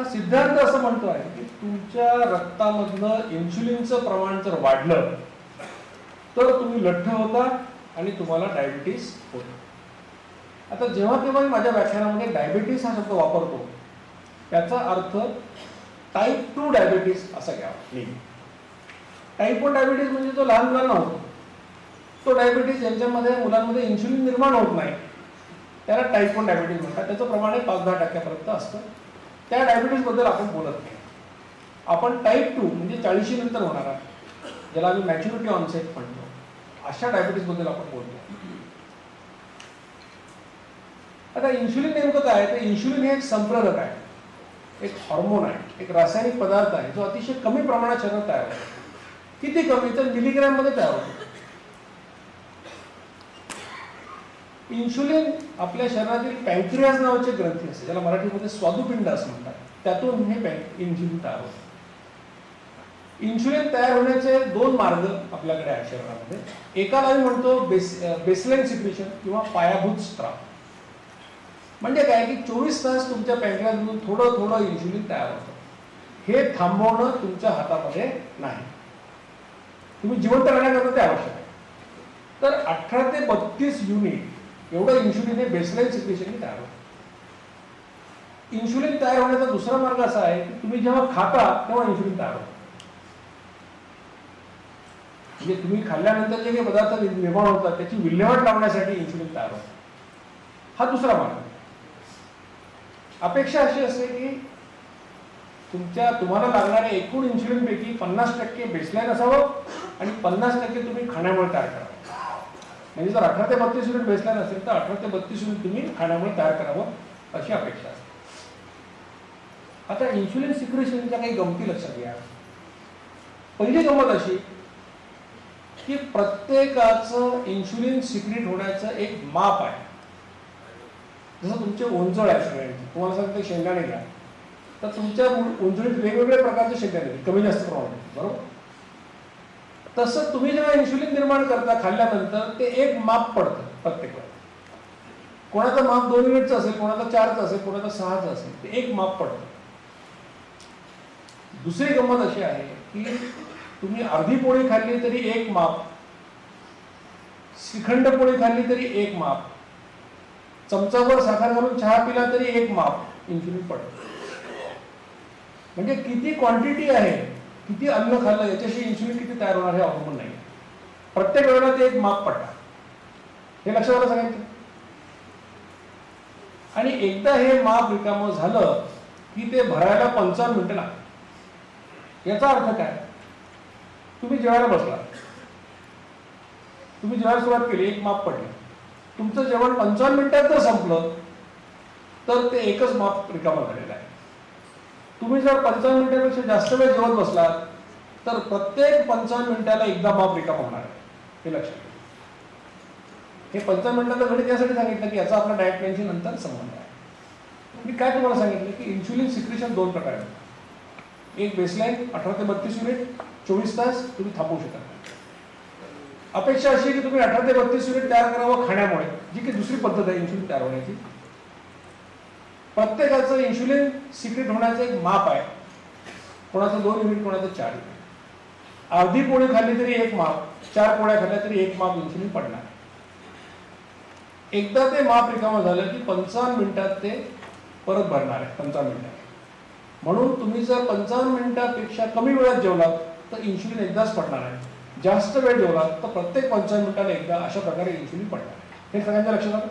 हा सिद्धांत असं म्हणतो आहे की तुमच्या रक्तामधलं इन्शुलिनचं प्रमाण जर वाढलं तर तुम्ही लठ्ठ होता आणि तुम्हाला डायबिटीस होतो. आता जेव्हा केव्हा मी माझ्या व्याख्यानामध्ये डायबिटीस हा शब्द वापरतो त्याचा अर्थ टाईप टू डायबिटीस असा घ्यावा. टाईप वन डायबिटीस म्हणजे जो लहान मुलांना होतो. तो डायबिटीस ज्यांच्यामध्ये मुलांमध्ये इन्शुलिन निर्माण होत नाही त्याला टाईप वन डायबिटीस म्हणतात. त्याचं प्रमाण पाच दहा टक्क्यापर्यंत असतं. त्या डायबिटीजबद्दल आपण बोलत नाही. आपण टाईप टू म्हणजे चाळीशी नंतर होणारा ज्याला आम्ही मॅच्युरिटी ऑनसेट म्हणतो. अशा डायबिटीजबद्दल आपण बोलतो आता इन्शुलिन नेमकं काय तर इन्शुलिन हे एक संप्रेरक आहे. एक हॉर्मोन आहे. एक रासायनिक पदार्थ आहे. जो अतिशय कमी प्रमाणात शरीरात तयार होतो. किती कमी? तर मिलीग्रॅममध्ये तयार होतो. इन्शुलिन आपल्या शरीरातील पॅन्क्रियाज नावाचे ग्रंथी असते. ज्याला मराठीमध्ये स्वादुपिंड असं म्हणतात. त्यातून हे पॅन- इन्शुलिन तयार होते. इन्शुलिन तयार होण्याचे दोन मार्ग आपल्याकडे आहेत शरीरामध्ये. एकाला आम्ही म्हणतो बेस बेसलाईन सिक्रेशन किंवा पायाभूत स्त्राव. म्हणजे काय की चोवीस तास तुमच्या पॅन्क्रियाजमधून थोडं थोडं इन्शुलिन तयार होतं. हे थांबवणं तुमच्या हातामध्ये नाही. तुम्ही जिवंत राहण्याकरता ते आवश्यक आहे. तर अठरा ते बत्तीस युनिट एवढं इन्शुलिन हे बेसलाईन सिक्रेशन तयार होतं. इन्शुलिन तयार होण्याचा दुसरा मार्ग असा आहे की तुम्ही जेव्हा खाता तेव्हा इन्शुलिन तयार होतं. म्हणजे तुम्ही खाल्ल्यानंतर जे काही पदार्थ निर्माण होतात त्याची विल्हेवाट लावण्यासाठी इन्शुलिन तयार होतं. हा दुसरा मार्ग. अपेक्षा अशी असते की तुमच्या तुम्हाला लागणाऱ्या एकूण इन्शुलिनपैकी पन्नास टक्के बेसलाईन असावं आणि पन्नास टक्के तुम्ही खाण्यामुळे तयार करावं. म्हणजे जर अठरा ते बत्तीस युनिट बेसलाईन असेल तर अठरा ते बत्तीस युनिट तुम्ही खाण्यामुळे तयार करावं अशी अपेक्षा असते. आता इन्शुलिन सिक्रेशनच्या काही गमती लक्षात घ्या. पहिली गमत अशी की प्रत्येकाचं इन्शुलिन सिक्रेट होण्याचं एक माप आहे. जसं तुमचे ओंजळ आहे सगळ्यांची. तुम्हाला सांगते शेंगाणे घ्या. तर तुमच्या ओंजळीत वेगवेगळ्या प्रकारचे शेंगाणे कमी जास्त प्रमाणात बरोबर? तसं तुम्ही जेव्हा इन्शुलिन निर्माण करता खाल्ल्यानंतर ते एक माप पडतं प्रत्येक वेळेला कोणाचं माप दोन युनिटचं असेल कोणाचं चारचं असेल कोणाचं सहाचं असेल ते एक माप पडतं. दुसरी गंमत अशी आहे की तुम्ही अर्धी पोळी खाल्ली तरी एक माप श्रीखंड पोळी खाल्ली तरी एक माप चमचाभर साखर घालून चहा पिला तरी एक माप इन्शुलिन पडतं. म्हणजे किती क्वांटिटी आहे किती अन्न खाल्लं याच्याशी इन्शुलिन किती तयार होणार हे अवलंबून नाही. प्रत्येक वेळेला ते एक माप पडतात हे लक्षात आलं सगळ्यांचं? आणि एकदा हे माप रिकामं झालं की ते भरायला पंचावन्न मिनिटं लागतात. याचा अर्थ काय? तुम्ही जेवायला बसला. तुम्ही जेवायला सुरुवात केली एक माप पडलं. तुमचं जेवण पंचावन्न मिनिटात जर संपलं तर ते एकच माप रिकामं झालेलं आहे. तुम्ही जर पंचावन्न मिनिटापेक्षा जास्त वेळ जेवत बसलात तर प्रत्येक पंचावन्न मिनिटाला एकदा माप रिकाम होणार आहे. हे लक्षात हे पंचावन्न मिनिटाचं गणित यासाठी सांगितलं की याचा आपला डायट प्लॅनशी नंतर संबंध आहे. मी काय तुम्हाला सांगितलं की इन्शुलिन सिक्रेशन दोन प्रकार आहेत. एक बेसलाईन अठरा ते बत्तीस युनिट चोवीस तास तुम्ही थांबवू शकता अपेक्षा अशी आहे की तुम्ही अठरा ते बत्तीस युनिट तयार करावं खाण्यामुळे जी की दुसरी पद्धत आहे इन्शुलिन तयार होण्याची. प्रत्येकाचं इन्शुलिन सिक्रेट होण्याचं एक माप आहे. कोणाचं दोन युनिट कोणाचं चार युनिट अर्धी पोळी खाल्ली तरी एक माप चार पोळ्या खाल्ल्या तरी एक माप इन्शुलिन पडणार. एकदा ते माप रिकामं झालं की पंचावन्न मिनिटात ते परत भरणार आहे पंचावन्न मिनिटात. म्हणून तुम्ही जर पंचावन्न मिनिटापेक्षा कमी वेळात जेवलात तर इन्शुलिन एकदाच पडणार आहे. जास्त वेळ जेवलात तर प्रत्येक पंचावन्न मिनिटाला एकदा अशा प्रकारे इन्शुलिन पडणार हे सगळ्यांच्या लक्षात आलं?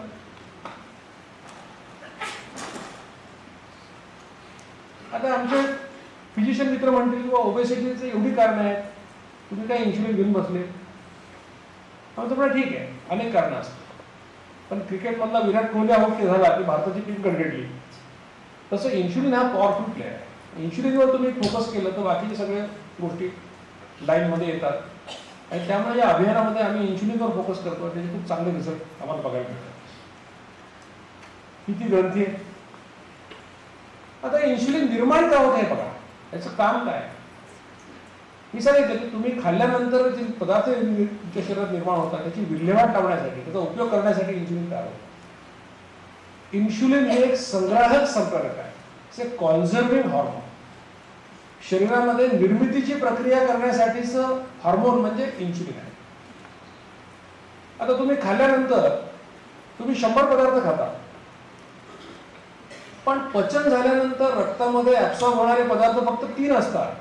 आता आमचे फिजिशियन मित्र म्हणतील किंवा ओबेसिटीचे एवढी कारणं आहेत तुम्ही काय इन्शुलिन घेऊन बसले. आमचं पण ठीक आहे अनेक कारणं असतात पण क्रिकेटमधला विराट कोहली आवडते झाला की भारताची टीम गडगडली तसं इन्शुलिन हा पॉवरफुल प्लेअर आहे? इन्शुलिनवर तुम्ही फोकस केलं तर बाकीचे सगळ्या गोष्टी लाईनमध्ये येतात. आणि त्यामुळे या अभियानामध्ये आम्ही इन्शुलिनवर फोकस करतो त्याचे खूप चांगले रिझल्ट आम्हाला बघायला मिळतात. किती ग्रंथी आहे. आता इन्शुलिन निर्माण का होत आहे बघा? याचं काम काय? मी सांगितलं की तुम्ही खाल्ल्यानंतर जे पदार्थ तुमच्या शरीरात निर्माण होतात त्याची विल्हेवाट लावण्यासाठी त्याचा उपयोग करण्यासाठी इन्शुलिन तयार होतं इन्शुलिन हे एक संग्राहक संप्रेरक आहे. इट्स कॉन्झर्विंग हॉर्मोन शरीरामध्ये निर्मितीची प्रक्रिया करण्यासाठीच हॉर्मोन म्हणजे इन्सुलिन आहे. आता तुम्ही खाल्ल्यानंतर तुम्ही शंभर पदार्थ खाता. पण पचन झाल्यानंतर रक्तामध्ये ऍब्सॉर्ब होणारे पदार्थ फक्त तीन असतात.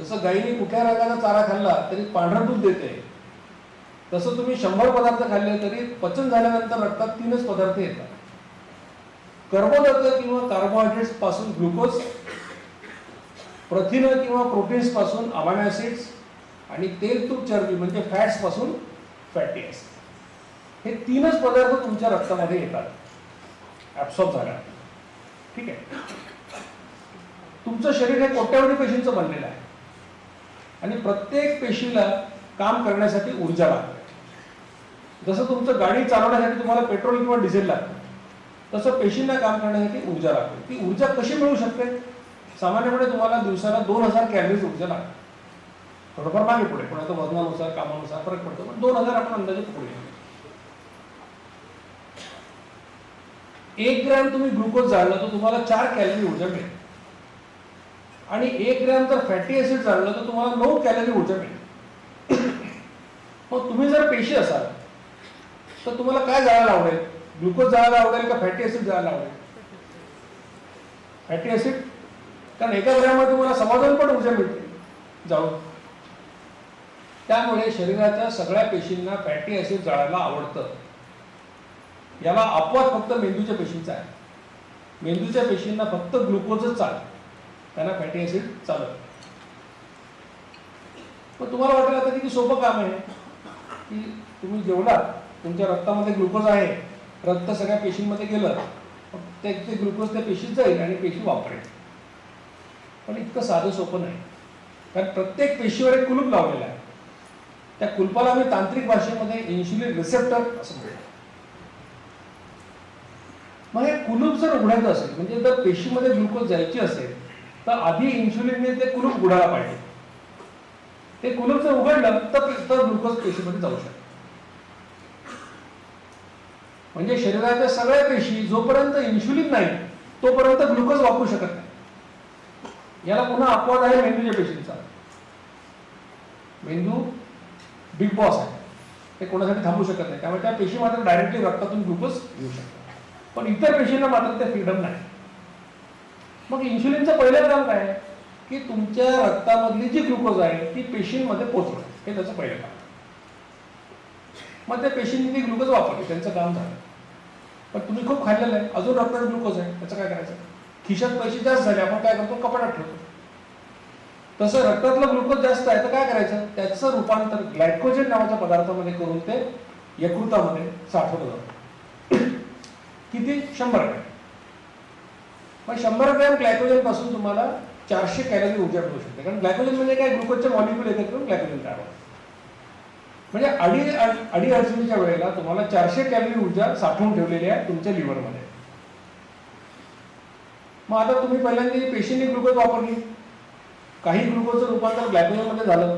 जसं गायीने कुठल्या रंगाचा चारा खाल्ला तरी पांढरं दूध देते. तसं तुम्ही शंभर पदार्थ खाल्ले तरी पचन झाल्यानंतर रक्तात तीनच पदार्थ येतात. कर्बोदक किंवा कार्बोहायड्रेट्सपासून ग्लुकोज प्रथिन किंवा प्रोटीन्सपासून अमायनो ऍसिड्स आणि तेल तूप चरबी म्हणजे फॅट्सपासून फॅटी ऍसिड हे तीनच पदार्थ तुमच्या रक्तामध्ये येतात. ॲब्सॉर्ब झाला. आहे ठीक आहे? तुमचं शरीर हे कोट्यावधी पेशींचं बनलेलं आहे. आणि प्रत्येक पेशीला काम करण्यासाठी ऊर्जा लागते. जसं तुमचं गाडी चालवण्यासाठी तुम्हाला पेट्रोल किंवा डिझेल लागतं तसं पेशींना काम करण्यासाठी ऊर्जा लागते. ती ऊर्जा कशी मिळू शकते? सामान्यपणे तुम्हाला दिवसाला दोन हजार कॅलरीज ऊर्जा लागते. थोडंफार मागे पुढे. पण आता वजनानुसार कामानुसार फरक पडतो पण दोन हजार आपण अंदाजे पुढे एक ग्रॅम तुम्ही ग्लुकोज जाळलं तर तुम्हाला चार कॅलरी ऊर्जा मिळेल. आणि एक ग्रॅम जर फॅटी ऍसिड जाळलं तर तुम्हाला नऊ कॅलरी ऊर्जा मिळेल. मग तुम्ही जर पेशी असाल तर तुम्हाला काय जाळायला आवडेल? ग्लुकोज जाळायला आवडेल का फॅटी ऍसिड जाळायला आवडेल? फॅटी ऍसिड कारण एका ग्रॅममध्ये तुम्हाला समाधान पण ऊर्जा मिळते. जाऊन त्यामुळे शरीराच्या सगळ्या पेशींना फॅटी ऍसिड जाळायला आवडतं. याला अपवाद फक्त मेंदूच्या पेशींचा आहे. मेंदूच्या पेशींना फक्त ग्लुकोजच चालतं. त्यांना फॅटी ऍसिड चालत. पण तुम्हाला वाटेल आता किती सोपं काम आहे. की तुम्ही जेवढा तुमच्या रक्तामध्ये ग्लुकोज आहे रक्त सगळ्या पेशींमध्ये गेलं ते ग्लुकोज त्या पेशीत जाईल आणि पेशी वापरेल. पण इतकं साधं सोपं नाही. कारण प्रत्येक पेशीवर एक कुलूप लावलेला आहे. त्या कुलपाला आम्ही तांत्रिक भाषेमध्ये इन्शुलिन रिसेप्टर असं म्हणतो. मग हे कुलूप जर उघडायचं असेल म्हणजे जर पेशीमध्ये ग्लुकोज जायची असेल तर आधी इन्सुलिनने ते कुलूप उघडायला पाहिजे. ते कुलूप जर उघडलं तर तर ग्लुकोज पेशीमध्ये जाऊ शकतो. म्हणजे शरीराच्या सगळ्या पेशी जोपर्यंत इन्सुलिन नाही तोपर्यंत ग्लुकोज वापरू शकत नाही. याला पुन्हा अपवाद आहे मेंदूच्या पेशींचा. मेंदू बिग बॉस आहे. ते कोणासाठी थांबू शकत नाही. त्यामुळे त्या पेशी मात्र डायरेक्टली रक्तातून ग्लुकोज घेऊ शकतात. पण इतर पेशींना मात्र ते फ्रीडम नाही. मग इन्शुलिनचं पहिलं काम काय आहे? की तुमच्या रक्तामधली जी ग्लुकोज आहे ती पेशींमध्ये पोहोचवणं हे त्याचं पहिलं काम. मग त्या पेशींनी ती ग्लुकोज वापरली. त्यांचं काम झालं. पण तुम्ही खूप खाल्लेलं आहे. अजून रक्तात ग्लुकोज आहे. त्याचं काय करायचं? खिशात पैसे जास्त झाले. आपण काय करतो? कपाटात ठेवतो. तसं रक्तातलं ग्लुकोज जास्त आहे तर काय करायचं? त्याचं रूपांतर ग्लायकोजेन नावाच्या पदार्थामध्ये करून ते यकृतामध्ये साठवलं जातं. किती? शंभर ग्रॅम. मग शंभर ग्रॅम ग्लायकोजनपासून तुम्हाला चारशे कॅलरी ऊर्जा मिळू शकते. कारण ग्लायकोजन म्हणजे काय? ग्लुकोजचे मॉलिक्युल येतात करून ग्लायकोजन तयार म्हणजे अडी अडी अडचणीच्या वेळेला तुम्हाला चारशे कॅलरी ऊर्जा साठवून ठेवलेली आहे तुमच्या लिव्हरमध्ये. मग आता तुम्ही पहिल्यांदा पेशींनी ग्लुकोज वापरली काही ग्लुकोजचं रूपांतर ग्लायकोजनमध्ये झालं.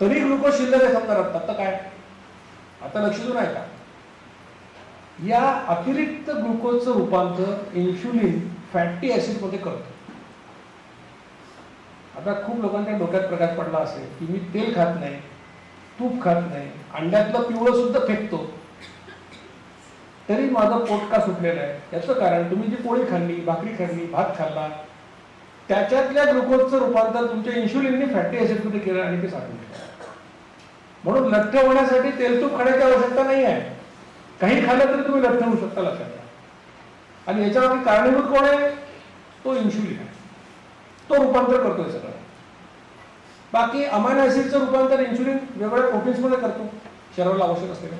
तरी ग्लुकोज शिल्लक आहे समजा रक्तात तर काय? आता लक्ष देऊन नाही का या अतिरिक्त ग्लुकोजचं रूपांतर इन्शुलिन फॅटी ॲसिडमध्ये करतो. आता खूप लोकांच्या डोक्यात प्रकाश पडला असेल की मी तेल खात नाही तूप खात नाही अंड्यातलं पिवळं सुद्धा फेकतो. तरी माझं पोट का सुटलेलं आहे? याचं कारण तुम्ही जी पोळी खाल्ली भाकरी खाल्ली भात खाल्ला त्याच्यातल्या ग्लुकोजचं रूपांतर तुमच्या इन्शुलिनने फॅटी ॲसिडमध्ये केलं आणि ते साठवून म्हणून लठ्ठ होण्यासाठी तेलतूप खाण्याची आवश्यकता नाही आहे. काही खाल्लं तर तुम्ही लठ्ठ होऊ शकता लक्षात घ्या आणि याच्यावरती कारणीभूत कोण आहे? तो इन्शुलिन आहे. तो रूपांतर करतोय सगळं. बाकी अमायनो ऍसिडचं रूपांतर इन्शुलिन वेगवेगळ्या प्रोटीन्समध्ये करतो. शरीराला आवश्यक असलेलं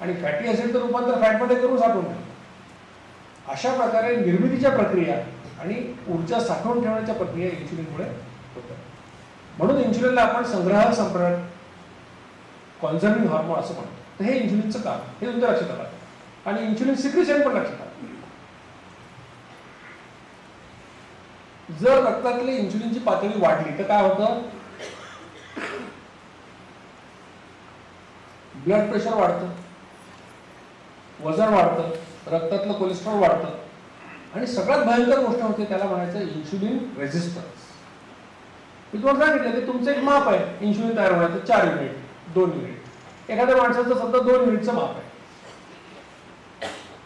आणि फॅटी ऍसिडचं रूपांतर फॅटमध्ये करून साठवून ठेवतो अशा प्रकारे निर्मितीच्या प्रक्रिया आणि ऊर्जा साठवून ठेवण्याच्या प्रक्रिया इन्शुलिनमुळे होतात. म्हणून इन्शुलिनला आपण संग्रह संप्रण कॉन्झर्विंग हॉर्मोन असं म्हणतो. तर हे इन्शुलिनचं काम हे तुमच्या लक्षात आलं आणि इन्शुलिन सिक्रेशन पण लक्षात आलं. जर रक्तातली इन्शुलिनची पातळी वाढली तर काय होतं? ब्लड प्रेशर वाढतं. वजन वाढतं. रक्तातलं कोलेस्ट्रॉल वाढतं. आणि सगळ्यात भयंकर गोष्ट होते त्याला म्हणायचं इन्शुलिन रेझिस्टन्स मी तुम्हाला सांगितलं की तुमचं एक माप आहे. इन्शुलिन तयार होण्याचं चार युनिट दोन युनिट एखाद्या माणसाचं समजा दोन युनिटचं माप आहे.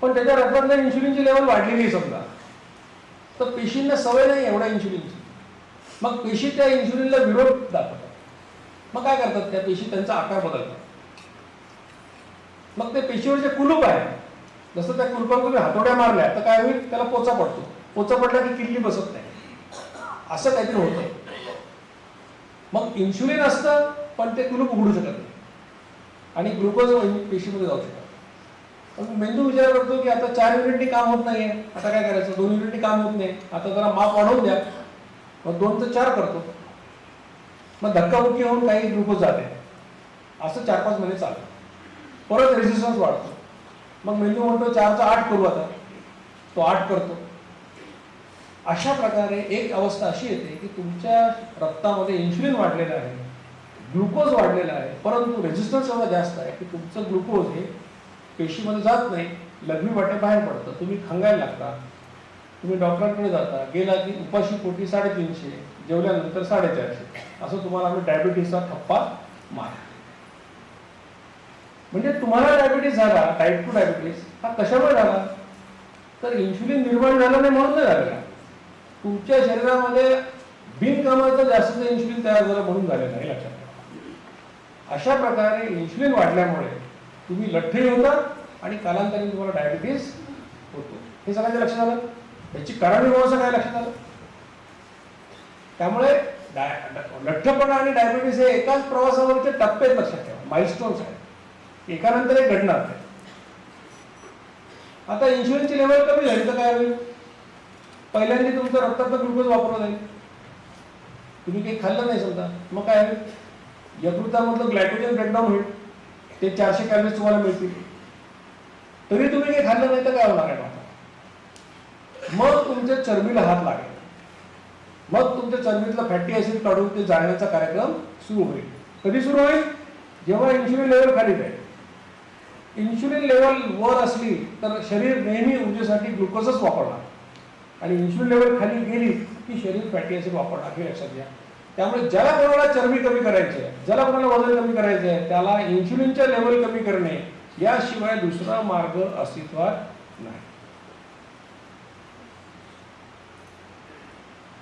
पण त्याच्या रक्तातल्या इन्शुलिनची लेवल वाढलेली समजा. तर पेशींना सवय नाही एवढ्या इन्शुलिनची मग पेशी त्या इन्शुलिनला विरोध दाखवतात. मग काय करतात? त्या पेशी त्यांचा आकार बदलतात. मग ते पेशीवर जे कुलूप आहे जसं त्या कुलपावर तुम्ही हातोड्या मारल्या तर काय होईल? त्याला पोचा पडतो. पोचा पडला की किल्ली बसत नाही. असं काहीतरी होतं. मग इन्शुलिन असतं पण ते कुलूप उघडू शकत नाही. आणि ग्लुकोज पेशीमध्ये जाऊ शकतात. पण मेंदू विचार करतो की आता चार युनिटनी काम होत नाहीये. आता काय करायचं? दोन युनिटनी काम होत नाही. आता जरा माप वाढवून द्या. मग दोन तर चार करतो. मग धक्काबुक्की होऊन काही ग्लुकोज जाते. असं चार पाच महिने चालतं. परत रेजिस्टन्स वाढतो. मग मेंदू म्हणतो चारचा आठ करू आता. तो आठ करतो. अशा प्रकारे एक अवस्था अशी येते की तुमच्या रक्तामध्ये इन्शुलिन वाढलेलं आहे. ग्लुकोज वाढलेला आहे परंतु रेजिस्टन्स एवढा जास्त आहे की तुमचं ग्लुकोज हे पेशीमध्ये जात नाही लघवी वाटे बाहेर पडतं तुम्ही खंगायला लागता तुम्ही डॉक्टरांकडे जाता गेला की उपाशी पोटी साडेतीनशे जेवल्यानंतर साडेचारशे. असं तुम्हाला आम्ही डायबिटीसचा थप्पा मार म्हणजे तुम्हाला डायबिटीस झाला टाईप टू डायबिटीस हा कशामुळे झाला? तर इन्शुलिन निर्माण झालं नाही म्हणून नाही झालेला. तुमच्या शरीरामध्ये बिनकामाचं जास्त इन्शुलिन तयार झालं म्हणून झालेलं आहे लक्षात अशा प्रकारे इन्शुलिन वाढल्यामुळे तुम्ही लठ्ठही होता आणि कालांतराने तुम्हाला डायबिटीस होतो. हे सगळ्यांच्या लक्षात आलं? याची कारणीभूत काय लक्षात आलं? त्यामुळे लठ्ठपणा आणि डायबिटीस हे एकाच प्रवासावरचे टप्पे लक्षात ठेवा. माइलस्टोन्स आहेत. एकानंतर एक घडणार नाही आता इन्शुलिनची लेवल कमी झाली तर काय होईल? पहिल्यांदा तुमचं रक्तातलं ग्लुकोज वापरलं जाईल. तुम्ही काही खाल्लं नाही समजा. मग काय होईल? यकृतामधलं ग्लायकोजन ब्रेकडाऊन होईल ते चारशे कॅलरीज तुम्हाला मिळतील. तरी तुम्ही काही खाल्लं नाही तर काय होणार आहे मग मग तुमच्या चरबीला हात लागेल. मग तुमच्या चरबीतलं फॅटी ऍसिड काढून ते जाळण्याचा कार्यक्रम सुरू होईल. कधी सुरू होईल? जेव्हा इन्शुलिन लेवल खाली जाईल. इन्शुलिन लेवल वर असली तर शरीर नेहमी ऊर्जेसाठी ग्लुकोजच वापरणार. आणि इन्शुलिन लेवल खाली गेली की शरीर फॅटी ऍसिड वापरणार. हे लक्षात घ्या. त्यामुळे ज्याला कोणाला चरबी कमी करायची आहे ज्याला कोणाला वजन कमी करायचे आहे त्याला इन्शुलिनच्या लेवल कमी करणे याशिवाय दुसरा मार्ग अस्तित्वात नाही.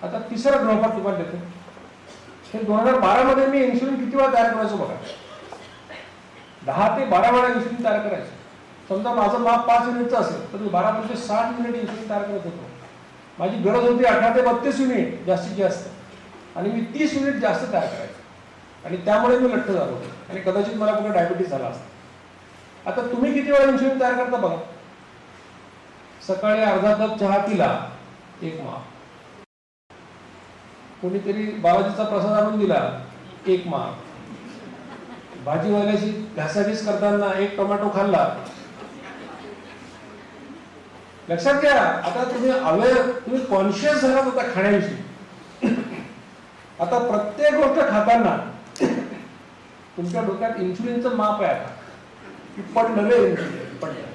आता तिसरा गृहपाठ तुम्हाला देतो. हे दोन हजार बारा मध्ये मी इन्शुलिन किती वेळा तयार करायचो बघा. दहा ते बारा वेळा इन्शुलिन तयार करायचो. समजा माझं माप पाच युनिटचं असेल तर मी बारा म्हणजे साठ युनिट इन्शुलिन तयार करत होतो. माझी गरज होती अठरा ते बत्तीस युनिट जास्तीत जास्त. आणि मी तीस मिनिट जास्त तयार करायचो. आणि त्यामुळे मी लठ्ठ झालो. आणि कदाचित मला कुठे डायबिटीस झाला असता. आता तुम्ही किती वेळा इन्शुलिन तयार करता बघा. सकाळी अर्धा कप चहा पिला एक मा कोणीतरी बाबाजीचा प्रसाद आणून दिला एक मा भाजीवाल्याशी घासाघीस करताना एक टोमॅटो खाल्ला. लक्षात घ्या आता तुम्ही अवेअर तुम्ही कॉन्शियस झाला होता खाण्याविषयी. आता प्रत्येक गोष्ट खाताना तुमच्या डोक्यात इन्सुलिनचं माप आहे आता. की पण नव्हे इन्सुलिन पडलं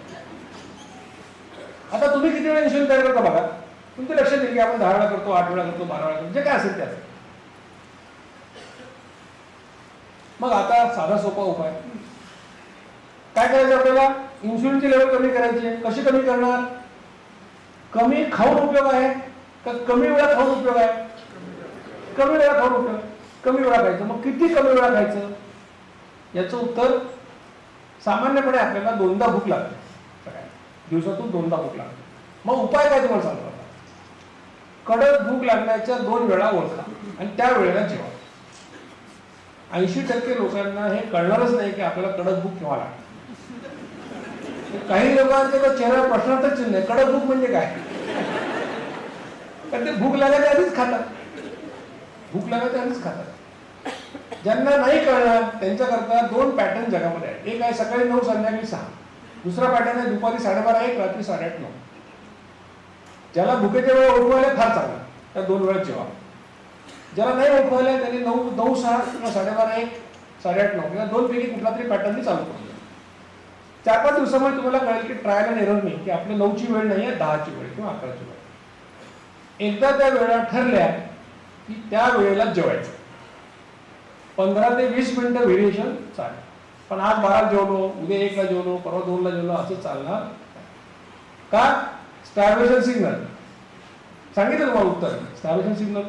आता तुम्ही किती वेळा इन्सुलिन तयार करता बघा? तुमचं लक्षात येईल की आपण दहा वेळा करतो आठ वेळा करतो बारा वेळा करतो जे काय असेल ते असेल. मग आता साधा सोपा उपाय. काय करायचं आपल्याला? इन्शुलिनची लेवल कमी करायची आहे. कशी कमी करणार? कमी खाऊन उपयोग आहे का कमी वेळा खाऊन उपयोग आहे? कमी वेळा खाऊ होतं कमी वेळा खायचं. मग किती कमी वेळा खायचं? याचं उत्तर सामान्यपणे आपल्याला दोनदा भूक लागते. दिवसातून दोनदा भूक लागते. मग उपाय काय तुम्हाला सांगतो कडक भूक लागण्याच्या दोन वेळा ओळखा आणि त्या वेळेला जेवा. ऐंशी टक्के लोकांना हे कळणारच नाही की आपल्याला कडक भूक केव्हा लागते. काही लोकांचे तर चेहरा प्रश्नातच चिन्ह आहे. कडक भूक म्हणजे काय? तर ते भूक लागायच्या आधीच खातात. भूक लागायच्या आधीच खातात. ज्यांना नाही कळणार त्यांच्याकरता दोन पॅटर्न जगामध्ये आहेत. एक आहे सकाळी नऊ संध्याकाळी सहा. दुसरा पॅटर्न आहे दुपारी साडेबारा एक रात्री साडेआठ नऊ. ज्याला भुकेच्या वेळा ओळखवायला फार चांगला. त्या दोन वेळा जेवा. ज्याला नाही ओळखवायला त्यांनी नऊ नऊ सहा किंवा साडेबारा एक साडेआठ नऊ किंवा दोन पैकी कुठला तरी पॅटर्ननी चालू करू चार पाच दिवसामध्ये तुम्हाला कळेल की ट्रायल अँड एरर नाही की आपली नऊची वेळ नाही आहे दहाची वेळ किंवा अकराची वेळ. एकदा त्या वेळा ठरल्या की त्या वेळेला जेवायचं. पंधरा ते वीस मिनिटं व्हेरिएशन चालेल. पण आज बारा जेवलो उद्या एकला जेवलो परवा दोनला जेवलो असं चालणार का? स्टॅब्लेशन सिग्नल सांगितलं तुम्हाला उत्तर? स्टॅब्लेशन सिग्नल